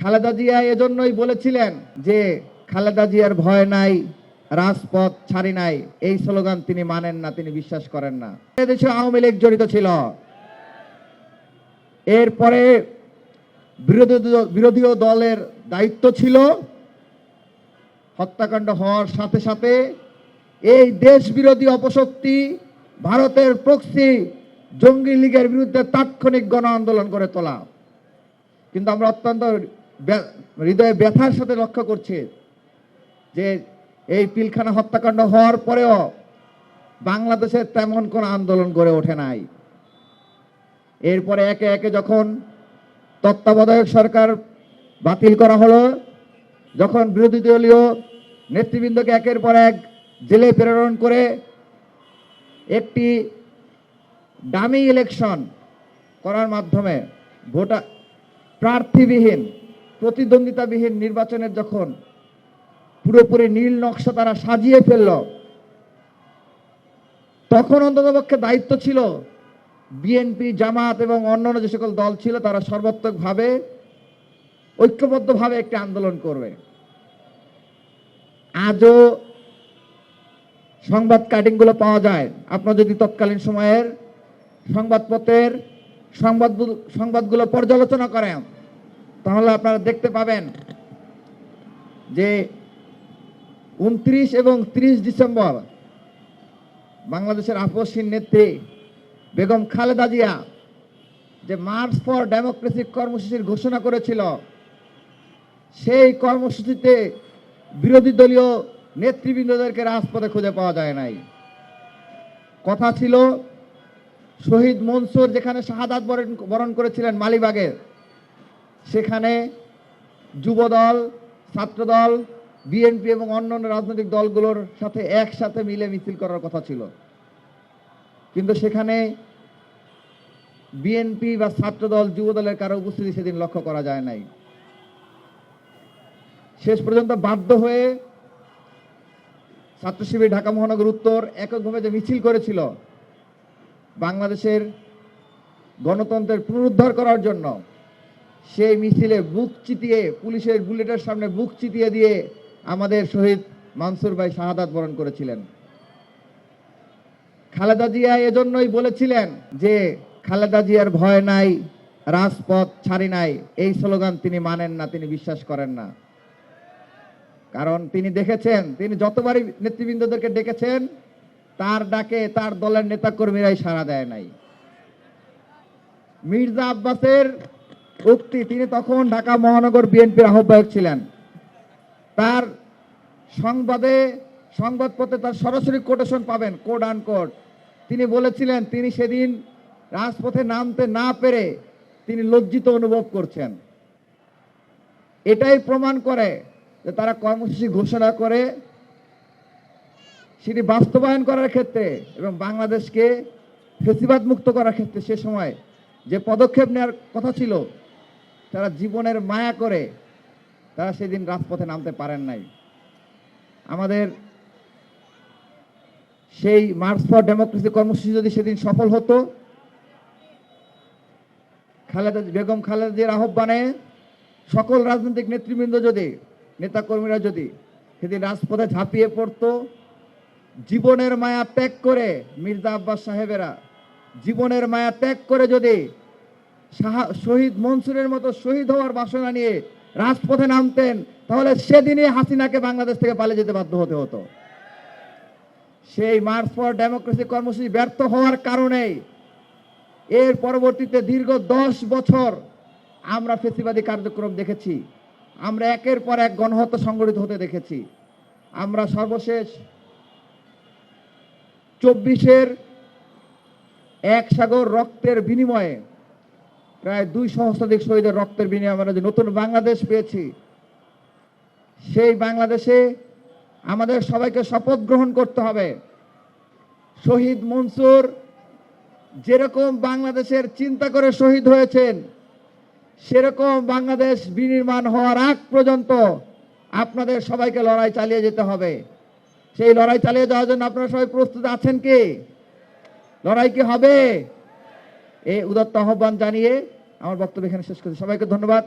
খালেদা জিয়া এজন্যই বলেছিলেন যে, খালেদা জিয়ার ভয় নাই, রাজপথ ছাড়ি নাই, এই স্লোগান তিনি মানেন না, তিনি বিশ্বাস করেন না। দেশে আওয়ামী লীগ জড়িত ছিল। এরপরে বিরোধী বিরোধী দলের দায়িত্ব ছিল হত্যাকাণ্ড হওয়ার সাথে সাথে এই দেশ বিরোধী অপশক্তি ভারতের প্রক্সি জঙ্গি লীগের বিরুদ্ধে তাৎক্ষণিক গণ আন্দোলন করে তোলা। কিন্তু আমরা অত্যন্ত হৃদয়ে ব্যথার সাথে লক্ষ্য করছে যে এই পিলখানা হত্যাকাণ্ড হওয়ার পরেও বাংলাদেশে তেমন কোনো আন্দোলন গড়ে ওঠে নাই। এরপরে একে একে যখন তত্ত্বাবধায়ক সরকার বাতিল করা হলো, যখন বিরোধী দলীয় নেতৃবৃন্দকে একের পর এক জেলে প্রেরণ করে একটি ডামি ইলেকশন করার মাধ্যমে ভোটার প্রার্থীবিহীন প্রতিদ্বন্দ্বিতাবিহীন নির্বাচনের যখন পুরোপুরি নীল নকশা তারা সাজিয়ে ফেলল, তখন অন্ততপক্ষে দায়িত্ব ছিল বিএনপি, জামাত এবং অন্যান্য যে সকল দল ছিল তারা সর্বাত্মকভাবে, ঐক্যবদ্ধভাবে একটি আন্দোলন করবে। আজও সংবাদ কাটিংগুলো পাওয়া যায়। আপনার যদি তৎকালীন সময়ের সংবাদপত্রের সংবাদ সংবাদগুলো পর্যালোচনা করেন তাহলে আপনারা দেখতে পাবেন যে উনত্রিশ এবং ত্রিশ ডিসেম্বর বাংলাদেশের আপসীন নেত্রী বেগম খালেদা জিয়া যে মার্চ ফর ডেমোক্রেসি কর্মসূচির ঘোষণা করেছিল, সেই কর্মসূচিতে বিরোধী দলীয় নেতৃবৃন্দদেরকে রাজপথে খুঁজে পাওয়া যায় নাই। কথা ছিল শহীদ মনসুর যেখানে শাহাদাত বরণ করেছিলেন মালিবাগে সেখানে যুবদল, ছাত্রদল, বিএনপি এবং অন্যান্য রাজনৈতিক দলগুলোর সাথে একসাথে মিলে মিছিল করার কথা ছিল। কিন্তু সেখানে বিএনপি বা ছাত্রদল, যুবদলের কারও উপস্থিতি সেদিন লক্ষ্য করা যায় নাই। শেষ পর্যন্ত বাধ্য হয়ে ছাত্র শিবির ঢাকা মহানগর উত্তর এককভাবে যে মিছিল করেছিল, বাংলাদেশের গণতন্ত্রের পুনরুদ্ধার করার জন্য সেই মিছিলে বুক চিতিয়ে, পুলিশের বুলেটের সামনে বুক চিতিয়ে দিয়ে আমাদের শহীদ মানসুর ভাই শাহাদাত বরণ করেছিলেন। খালেদা জিয়া এজন্যই বলেছিলেন যে, খালেদা জিয়ার ভয় নাই, রাজপথ ছাড়ি নাই, এই স্লোগান তিনি মানেন না, তিনি বিশ্বাস করেন না। কারণ তিনি দেখেছেন, তিনি যতবারই নেতৃবৃন্দদেরকে ডেকেছেন, তার ডাকে তার দলের নেতাকর্মীরাই সাড়া দেয় নাই। মির্জা আব্বাসের উক্তি তিনি তখন ঢাকা মহানগর বিএনপির আহ্বায়ক ছিলেন। তার সংবাদে, সংবাদপত্রে তার সরাসরি কোটেশন পাবেন কোড আন কোড তিনি বলেছিলেন, তিনি সেদিন রাজপথে নামতে না পেরে তিনি লজ্জিত অনুভব করছেন। এটাই প্রমাণ করে যে তারা কর্মসূচি ঘোষণা করে, সেটি বাস্তবায়ন করার ক্ষেত্রে এবং বাংলাদেশকে ফেসিবাদ মুক্ত করার ক্ষেত্রে সে সময় যে পদক্ষেপ নেওয়ার কথা ছিল তারা জীবনের মায়া করে তারা সেদিন রাজপথে নামতে পারেন নাই। আমাদের সেই মার্চ ফর ডেমোক্রেসি কর্মসূচি যদি সেদিন সফল হতো, খালেদা বেগম খালেদা জিয়ার আহ্বানে সকল রাজনৈতিক নেতৃবৃন্দ যদি, নেতাকর্মীরা যদি সেদিন রাজপথে ঝাঁপিয়ে পড়তো, জীবনের মায়া ত্যাগ করে মির্জা আব্বাস সাহেবেরা, জীবনের মায়া ত্যাগ করে যদি শহীদ মনসুরের মতো শহীদ হওয়ার বাসনা নিয়ে রাজপথে নামতেন, তাহলে সেদিনই হাসিনাকে বাংলাদেশ থেকে পালিয়ে যেতে বাধ্য হতে হতো। সেই মার্চ ফর ডেমোক্রেসি কর্মসূচি ব্যর্থ হওয়ার কারণেই এর পরবর্তীতে দীর্ঘ দশ বছর আমরা ফেসিবাদী কার্যক্রম দেখেছি, আমরা একের পর এক গণহত্যা সংগঠিত হতে দেখেছি। আমরা সর্বশেষ চব্বিশের এক সাগর রক্তের বিনিময়ে প্রায় দুই সহস্রাধিক শহীদের রক্তের বিনিময়ে আমরা যে নতুন বাংলাদেশ পেয়েছি, সেই বাংলাদেশে আমাদের সবাইকে শপথ গ্রহণ করতে হবে। শহীদ মনসুর যেরকম বাংলাদেশের চিন্তা করে শহীদ হয়েছেন, সেরকম বাংলাদেশ বিনির্মাণ হওয়ার আগ পর্যন্ত আপনাদের সবাইকে লড়াই চালিয়ে যেতে হবে। সেই লড়াই চালিয়ে যাওয়ার জন্য আপনারা সবাই প্রস্তুত আছেন কি? লড়াই কি হবে? এই উদাত্ত আহ্বান জানিয়ে আমার বক্তব্য এখানে শেষ করছি। সবাইকে ধন্যবাদ।